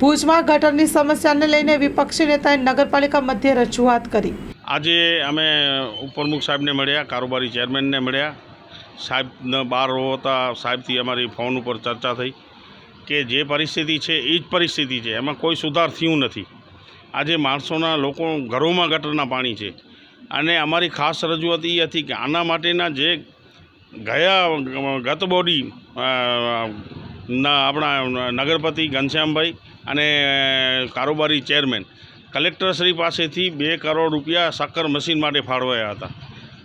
ભુજમાં ગટરની સમસ્યાને લઈને વિપક્ષી નેતાએ નગરપાલિકા મધ્યે રજૂઆત કરી. આજે અમે ઉપપ્રમુખ સાહેબને મળ્યા, કારોબારી ચેરમેનને મળ્યા. સાહેબને બહાર હોતા, સાહેબથી અમારી ફોન ઉપર ચર્ચા થઈ કે જે પરિસ્થિતિ છે એ જ પરિસ્થિતિ છે, એમાં કોઈ સુધાર થયું નથી. આજે માણસોના લોકો ઘરોમાં ગટરના પાણી છે. અને અમારી ખાસ રજૂઆત એ હતી કે આના માટેના જે ગયા ગત બોડી ના આપણા નગરપતિ ઘનશ્યામભાઈ અને કારોબારી ચેરમેન. કલેક્ટરશ્રી પાસેથી બે કરોડ રૂપિયા સાકર મશીન માટે ફાળવાયા હતા.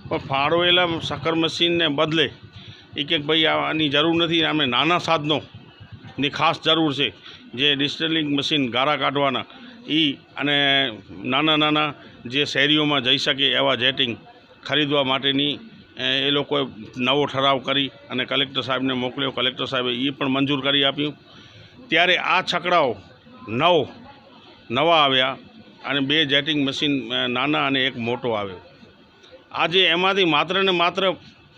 પણ ફાળવેલા સાકર મશીનને બદલે એ કે ભાઈ આની જરૂર નથી અમે નાના સાધનોની ખાસ જરૂર છે, જે ડિસ્ટલિંગ મશીન ગારા કાઢવાના. એ અને નાના નાના જે શેરીઓમાં જઈ શકે એવા જેટિંગ ખરીદવા માટેની એ લોકોએ નવો ઠરાવ કરી અને કલેક્ટર સાહેબને મોકલ્યો. કલેક્ટર સાહેબે એ પણ મંજૂર કરી આપ્યું. ત્યારે આ છકડાઓ નવ, નવા આવ્યા અને બે જેટિંગ મશીન નાના અને એક મોટો આવ્યો. આજે એમાંથી માત્ર ને માત્ર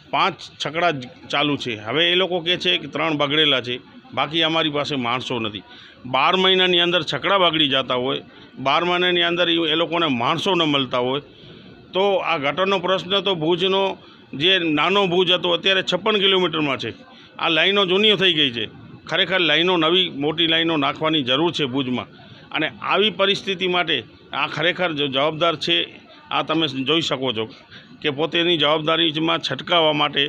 પાંચ છકડા ચાલુ છે. હવે એ લોકો કહે છે કે ત્રણ બગડેલા છે. બાકી અમારી પાસે માણસો નથી. બાર મહિનાની અંદર છકડા બગડી જતા હોય, બાર મહિનાની અંદર એ લોકોને માણસો ન મળતા હોય. તો આ ગટરનો પ્રશ્ન તો ભુજનો, જે નાનો ભુજ હતો, અત્યારે છપ્પન કિલોમીટરમાં છે. આ લાઈનો જૂની થઈ ગઈ છે. ખરેખર લાઈનો, નવી મોટી લાઈનો નાખવાની જરૂર છે ભુજમાં. અને આવી પરિસ્થિતિ માટે આ ખરેખર જવાબદાર છે, આ તમે જોઈ શકો છો કે પોતેની જવાબદારીમાં છટકાવવા માટે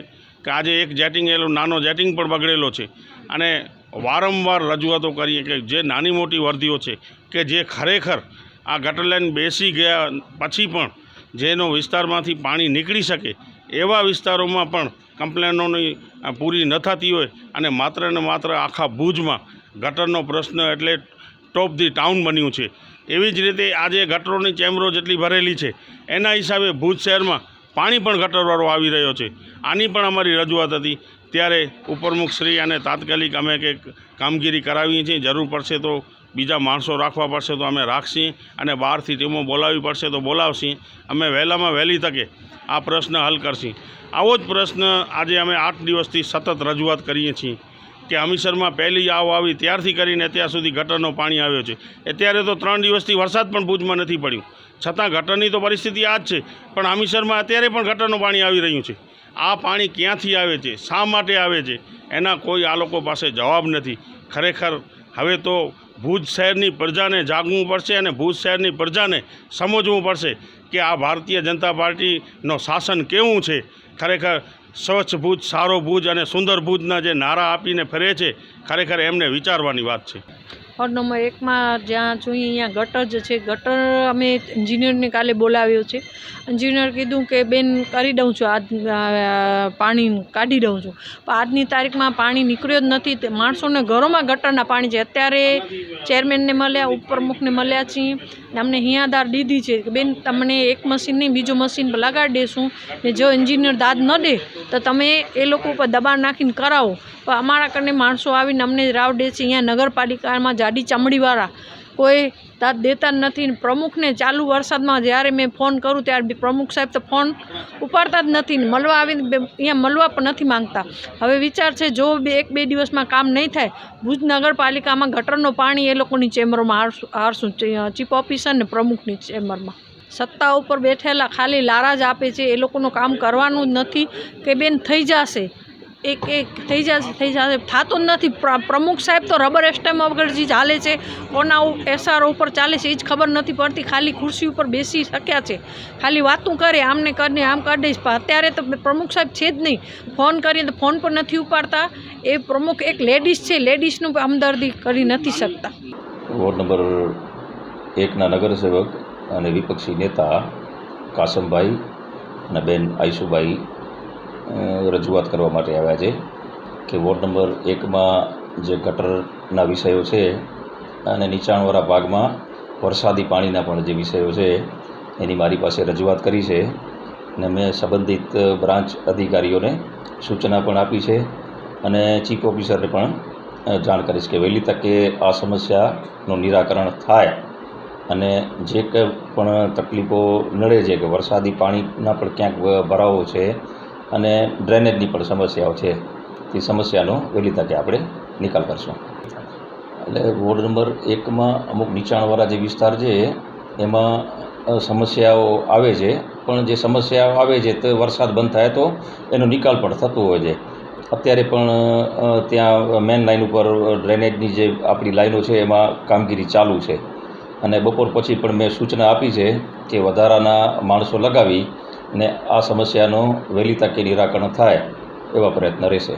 કે આજે એક જેટિંગ એલો, નાનો જેટિંગ પણ બગડેલો છે. અને વારંવાર રજૂઆતો કરીએ કે જે નાની મોટી વર્દીઓ છે કે જે ખરેખર આ ગટર લાઈન બેસી ગયા પછી પણ જેનો વિસ્તારમાંથી પાણી નીકળી શકે એવા વિસ્તારોમાં પણ કમ્પ્લેનોની પૂરી ન થતી હોય અને માત્ર ને માત્ર આખા ભુજમાં ગટરનો પ્રશ્ન એટલે ટોપ ધી ટાઉન બન્યું છે. એવી જ રીતે આજે ગટરોની ચેમ્બરો જેટલી ભરેલી છે, એના હિસાબે ભુજ શહેરમાં પાણી પણ ગટરવાળો આવી રહ્યો છે. આની પણ અમારી રજૂઆત હતી. ત્યારે ઉપરમુખશ્રી અને તાત્કાલિક અમે કંઈક કામગીરી કરાવીએ છીએ. જરૂર પડશે તો બીજા માણસો રાખવા પડશે તો અમે રાખશીએ અને બહારથી ટીમો બોલાવવી પડશે તો બોલાવશી અમે વહેલામાં વહેલી તકે આ પ્રશ્ન હલ કરશે. આવો જ પ્રશ્ન આજે અમે આઠ દિવસથી સતત રજૂઆત કરીએ છીએ કે હમીસરમાં પહેલી આવ આવી, ત્યારથી કરીને અત્યાર સુધી ગટરનો પાણી આવ્યો છે. અત્યારે તો ત્રણ દિવસથી વરસાદ પણ ભુજમાં નથી પડ્યું. છતાં ગટરની તો પરિસ્થિતિ આ જ છે, પણ હમીસરમાં અત્યારે પણ ગટરનું પાણી આવી રહ્યું છે. આ પાણી ક્યાંથી આવે છે, શા માટે આવે છે, એના કોઈ આ લોકો પાસે જવાબ નથી. ખરેખર હવે તો ભુજ શહેરની પ્રજાને જાગવું પડશે અને ભુજ શહેરની પ્રજાને સમજવું પડશે કે આ ભારતીય જનતા પાર્ટીનો શાસન કેવું છે. ખરેખર સ્વચ્છ ભુજ, સારો ભુજ અને સુંદર ભુજના જે નારા આપીને ફરે છે, ખરેખર એમને વિચારવાની વાત છે. વોર્ડ નંબર એકમાં જ્યાં જોઈએ અહીંયા ગટર જ છે. ગટર અમે એન્જિનિયરને કાલે બોલાવ્યો છે. એન્જિનિયર કીધું કે, બેન, કરી દઉં છું. આજ પાણી કાઢી દઉં છું. પણ આજની તારીખમાં પાણી નીકળ્યો જ નથી. માણસોને ઘરોમાં ગટરના પાણી છે. અત્યારે ચેરમેનને મળ્યા ઉપપ્રમુખને મળ્યા છીએ. અમને હિયાદાર દીધી છે કે, બેન, તમને એક મશીન નહીં, બીજું મશીન લગાડી દેશું. ને જો એન્જિનિયર દાદ ન દે, તો તમે એ લોકો ઉપર દબાણ નાખીને કરાવો. અમારા કને માણસો આવીને અમને રાવ દે છે અહીંયા નગરપાલિકામાં જાડી ચામડીવાળા. કોઈ દાદ દેતા નથી પ્રમુખને ચાલુ વરસાદમાં જ્યારે મેં ફોન કરું ત્યારે પ્રમુખ સાહેબ તો ફોન ઉપાડતા જ નથી મળવા આવીને અહીંયા મળવા પણ નથી માંગતા. હવે વિચાર છે જો બે એક બે દિવસમાં કામ નહીં થાય, ભુજ નગરપાલિકામાં ગટરનું પાણી એ લોકોની ચેમ્બરમાં હારશું હારશું. ચીફ ઓફિસર ને પ્રમુખની ચેમ્બરમાં. સત્તા ઉપર બેઠેલા ખાલી લારા જ આપે છે, એ લોકોનું કામ કરવાનું જ નથી કે બેન થઈ જશે. એક એક થઈ જશે થઈ જશે. થતું જ નથી. પ્રમુખ સાહેબ તો રબર એસ્ટેમ વગર જે ચાલે છે કોના એસઆર ઉપર ચાલે છે એ જ ખબર નથી પડતી. ખાલી ખુરશી ઉપર બેસી શક્યા છે. ખાલી વાતું કરે આમને કરીને આમ કરી દઈશ અત્યારે તો પ્રમુખ સાહેબ છે જ નહીં. ફોન કરીએ તો ફોન પણ નથી ઉપાડતા. એ પ્રમુખ એક લેડીઝ છે લેડીઝનું હમદર્દી કરી નથી શકતા. વોર્ડ નંબર એકના નગરસેવક અને વિપક્ષી નેતા કાસમભાઈ અને બેન આઈશુભાઈ અ, રજૂઆત કરવા માટે આવ્યા છે કે વોર્ડ નંબર એકમાં જે ગટરના વિષયો છે અને નીચાણવાળા ભાગમાં વરસાદી પાણીના પણ જે વિષયો છે, એની મારી પાસે રજૂઆત કરી છે અને મેં સંબંધિત બ્રાન્ચ અધિકારીઓને સૂચના પણ આપી છે અને ચીફ ઓફિસરને પણ જાણ કરીશ કે વહેલી તકે આ સમસ્યાનું નિરાકરણ થાય અને જે કંઈ પણ તકલીફો નડે છે કે વરસાદી પાણીના પણ ક્યાંક ભરાવો છે અને ડ્રેનેજની પણ સમસ્યાઓ છે. તે સમસ્યાનો વહેલી તકે આપણે નિકાલ કરશું. એટલે વોર્ડ નંબર એકમાં અમુક નીચાણવાળા જે વિસ્તાર છે, એમાં સમસ્યાઓ આવે છે. પણ જે સમસ્યાઓ આવે છે, તે વરસાદ બંધ થાય તો એનો નિકાલ પણ થતો હોય છે. અત્યારે પણ ત્યાં મેન લાઇન ઉપર ડ્રેનેજની જે આપણી લાઈનો છે, એમાં કામગીરી ચાલુ છે. અને બપોર પછી પણ મેં સૂચના આપી છે કે વધારાના માણસો લગાવી અને આ સમસ્યાનું વહેલી તકે નિરાકરણ થાય એવા પ્રયત્ન રહેશે.